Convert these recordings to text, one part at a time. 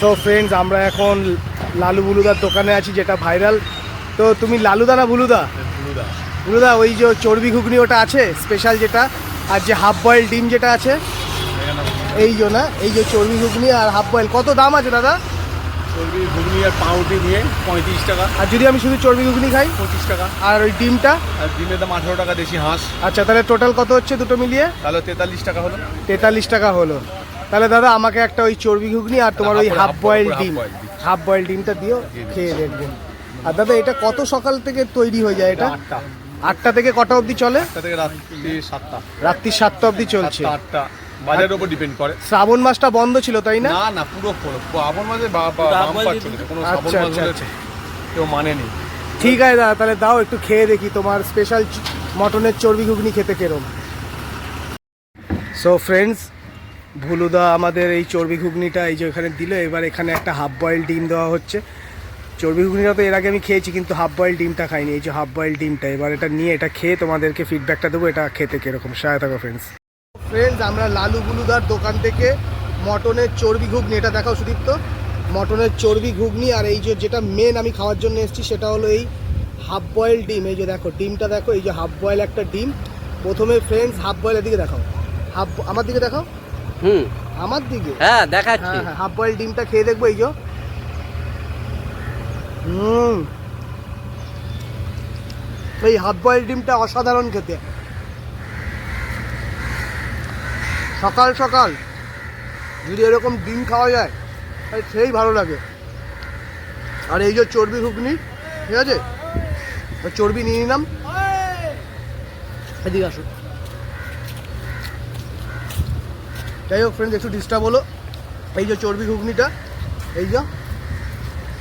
So friends আমরা এখন লালু বুলুদার দোকানে আছি যেটা ভাইরাল তো তুমি লালুদা না বুলুদা? বুলুদা। ওই যে চর্বি ঘুগনি ওটা আছে স্পেশাল যেটা আর যে হাফ বয়েল ডিম যেটা আছে এই যে না এই যে চর্বি ঘুগনি আর হাফ বয়েল কত দাম আছে দাদা? চর্বি ঘুগনি আর পাউরুটি নিয়ে পঁয়ত্রিশ টাকা। আর যদি আমি শুধু চর্বি ঘুগনি খাই? পঁচিশ টাকা। আর ওই ডিমটা? আর ডিমের দাম আঠেরো টাকা দেশি হাঁস। আচ্ছা তাহলে টোটাল কত হচ্ছে দুটো মিলিয়ে? তাহলে তেতাল্লিশ টাকা হলো। তেতাল্লিশ টাকা হলো। তাহলে দাদা আমাকে একটা ওই চর্বি ঘুগনি আর তোমার ওই হাফ বয়েল ডিম। হাফ বয়েল ডিমটা দিও খেয়ে দেখবেন। আর দাদা এটা কত সকাল থেকে তৈরি হয়ে যায় এটা? আটটা। আটটা থেকে কটা অবধি চলে? রাত্রি সাতটা। রাত্রি সাতটা অবধি চলছে। আটটা। বাজারের উপর ডিপেন্ড করে। শ্রাবণ মাসটা বন্ধ ছিল তাই না? না না পুরো শ্রাবণ মাসে কোনো আচ্ছা, আচ্ছা, আচ্ছা। কেউ মানে নেই। ঠিক আছে দাদা তাহলে দাও একটু খেয়ে দেখি তোমার স্পেশাল মটনের চর্বি ঘুগনি খেতে কেরম। সো ফ্রেন্ডস ভুলুদা আমাদের এই চর্বি ঘুগনিটা এই যে এখানে দিল, এবার এখানে একটা হাফ বয়েল ডিম দেওয়া হচ্ছে। চর্বি ঘুগনিটা তো এর আগে আমি খেয়েছি, কিন্তু হাফ বয়েল ডিমটা খাইনি, এই যে হাফ বয়েল ডিমটা। এবার এটা নিয়ে এটা খেয়ে তোমাদেরকে ফিডব্যাকটা দেবো, এটা খেতে কীরকম? সহায় থাকো ফ্রেন্ডস ফ্রেন্ডস আমরা লালু বুলুদার দোকান থেকে মটনের চর্বি ঘুগনি, এটা দেখাও সুদীপ্ত, মটনের চর্বি ঘুগনি, আর এই যে যেটা মেন আমি খাওয়ার জন্য এসেছি, সেটা হলো এই হাফ বয়েল ডিম। এই যে দেখো, ডিমটা দেখো, এই যে হাফ বয়েল একটা ডিম। প্রথমে ফ্রেন্ডস হাফ বয়েলের দিকে দেখাও। হাফ আমার দিকে দেখাও। হুম। আমার দিকে? হ্যাঁ দেখাচ্ছি। হ্যাঁ হ্যাঁ হাফ বয়েল ডিমটা খেয়ে দেখব এই যে। হুম। এই হাফ বয়েল ডিমটা অসাধারণ খেতে। সকাল সকাল যদি এরকম ডিম খাওয়া যায় তাহলে সেই ভালো লাগে। আর এই যে চর্বি ঘুগনি ঠিক আছে? চর্বি নিয়ে নিলাম। এদিকে আসো। যাই হোক ফ্রেন্ডস একটু ডিস্টার্ব হলো। এই যে চর্বি ঘুগনিটা, এই যে।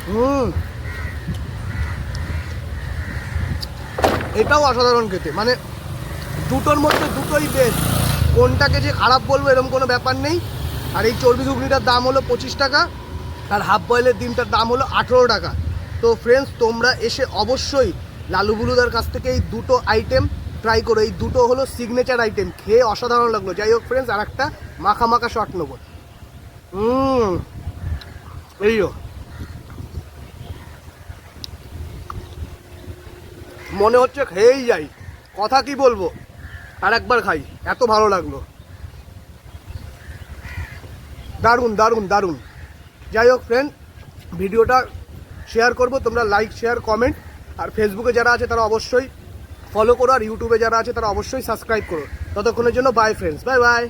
হুম। এটাও অসাধারণ খেতে। মানে দুটোর মধ্যে দুটোই বেস্ট কোনটাকে যে খারাপ বলব এরকম কোনো ব্যাপার নেই। আর এই চর্বি ঘুগনিটার দাম হলো পঁচিশ টাকা, আর হাফ বয়েলের ডিমটার দাম হলো আঠেরো টাকা। তো ফ্রেন্ডস তোমরা এসে অবশ্যই লালু বুলুদার কাছ থেকে এই দুটো আইটেম ট্রাই করো। এই দুটো হলো সিগনেচার আইটেম খেয়ে অসাধারণ লাগল। যাই হোক ফ্রেন্ডস আর একটা মাখা মাখা শট নেব। হুম এই যো। মনে হচ্ছে খেয়েই যাই। কথা কি বলব? আর একবার খাই। এত ভালো লাগল। দারুণ দারুণ দারুণ। যাই হোক ফ্রেন্ড ভিডিওটা শেয়ার করব। তোমরা লাইক শেয়ার কমেন্ট আর ফেসবুকে যারা আছে তারা অবশ্যই ফলো করো আর ইউটিউবে যারা আছে তারা অবশ্যই সাবস্ক্রাইব করো। ততক্ষণের জন্য বাই ফ্রেন্ডস বাই বাই